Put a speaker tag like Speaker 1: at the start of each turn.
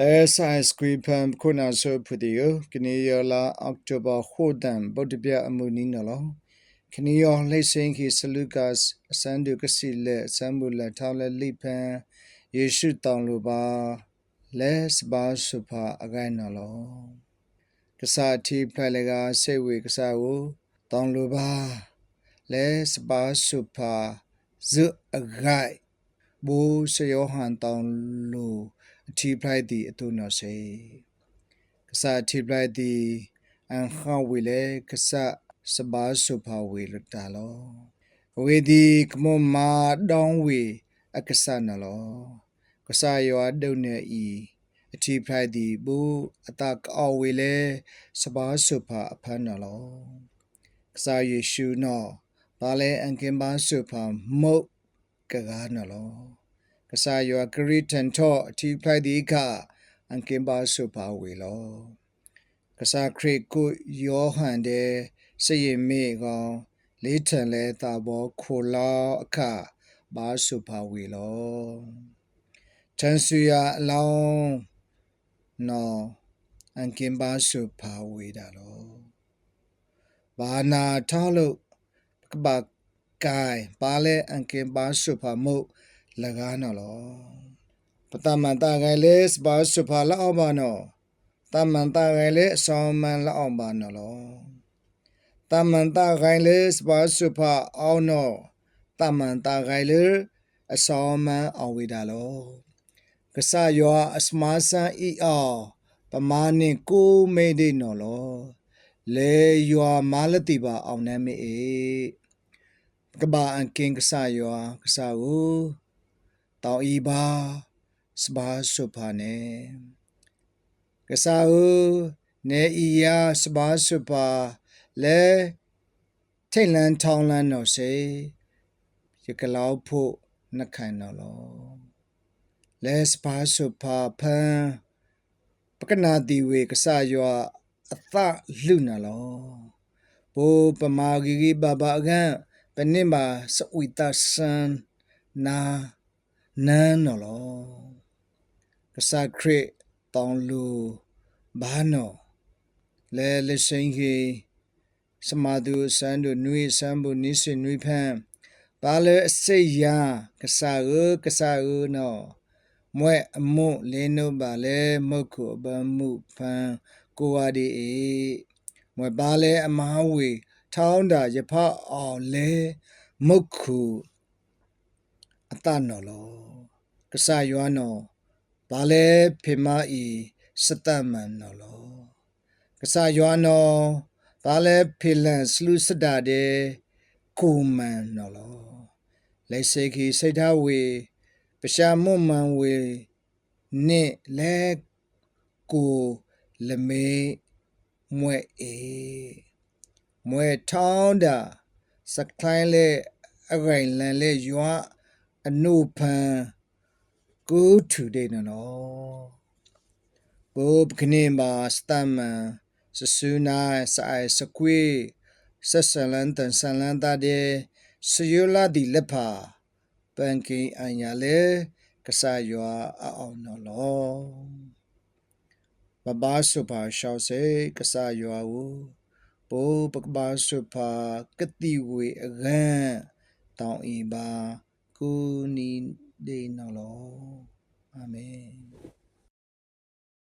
Speaker 1: လဲဆိုင်စကွီဖမ်ခုနာဆိုဖူဒီယကနေရလာအောက်တိုဘာခိုဒန်ဗုဒ္ဓပြအမှုနီနော်ခနီယောလိစင်ခီဆလူကတ်အစန်ဒုကစီလက်ဆမ်ဘူလက်ထောင်းလက်လိဖန်ယေရှုတောင်းလိုပါလဲစပါဆုဖာအကိုင်းနော်လောကစားတီဖလိုက်လကစိတ်ဝေကစားကိုတောင်းလိုပါလဲစပါဆုဖာဇုအဂိုင်ဘူစယောဟန်တောင်းလို အထီပလိုက်သည်အတုနော်စေကစားအထီပလိုက်သည်အန်ခဝီလေကစားစဘာဆုဖာဝေလတာလောဝေဒီကမမာဒေါင်းဝေအကစားနော်လောကစားယောဒုန်နေဤအထီပလိုက်သည်ဘူအတကောဝေလေစဘာဆုဖာအဖန်းနော်လောကစားယေရှုနော်ဘာလဲအန်ကင်ဘာဆုဖာမုတ်ကကားနော်လော ကစားယောဂရီတန်တော့အတီဖလိုက်ဒီကအန်ကင်ဘာဆုပါဝေလောကစားခရစ်ကိုယောဟန်တဲ့စရင်မေကောင်လေးထန်လဲတာဘောခိုလောအခဘာဆုပါဝေလောတန်ဆူယာအလောင်းနော်အန်ကင်ဘာဆုပါဝေတာလောဘာနာထားလို့ကဘာကိုင်ပါလဲအန်ကင်ဘာဆုပါမို့ လကားနော်လောပတမန်တာဂိုင်လေစပါစဖာလောက်ပါနော်တမန်တာဂိုင်လေအဆောင်မန်လောက်ပါနော်လောတမန်တာဂိုင်လေစပါစဖာအောင်နော်တမန်တာဂိုင်လေအဆောင်မန်အောင်ဝေတာလောကဆာယောအစမာဆန်အီအောပမာနေကိုမေဒီနော်လောလေယောမာလတိပါအောင်နေမေကဘာအန်ကင်ကဆာယောကဆာကို တောင်ဤပါစပါဆုဖာနေကစားဦးနေဤယာစပါဆုပါလဲထိတ်လန်းထောင်းလန်းတော့စေရကလောက်ဖို့နှက်ခိုင်တော့လောလဲစပါဆုပါဖန်ပကနာတီဝေကစားရွာအသလူနာလောဘိုးပမာဂီဂီဘဘာကန်ပနိမာစဝီတာဆန်နာ နန်းနော်လောကစားခရစ်တောင်းလူဘာနော်လဲလရှင်ကြီးစမာဒူစန်ဒူနွေစံဘူနိစနွေဖန်ဘာလဲအစိတ်ယာကစားရကစားရနော်မွဲအမွလင်းနုပါလဲမုတ်ခုဘမှုဖန်ကိုဝါဒီအေမွဲဘာလဲအမားဝေထောင်းတာရဖအောင်လဲမုတ်ခု အတနော်လောကဆာယွာနော်ဘာလဲဖေမဤစတမန်နော်လောကဆာယွာနော်ဘာလဲဖေလန်စလူစတာတဲ့ကိုမန်နော်လောလက်စေခီစိတ်ထားဝေပရှာမွန်မန်ဝေနိလဲကိုလမေမွဲအေမွဲထောင်းတာစခိုင်းလေအဂိုင်လန်လေယွာ အနုဖန် go today no no bob kne ba staman susuna sai sakwe sasalan tan salan ta de syola di lepha panki anya le kasa ywa a aw no lo ပပဆုဖာရှောက်စေကဆာယွာဝပိုးပကပဆုဖာကတိဝေအကန့်တောင်ဤပါ ကုနီ đi nào lo amen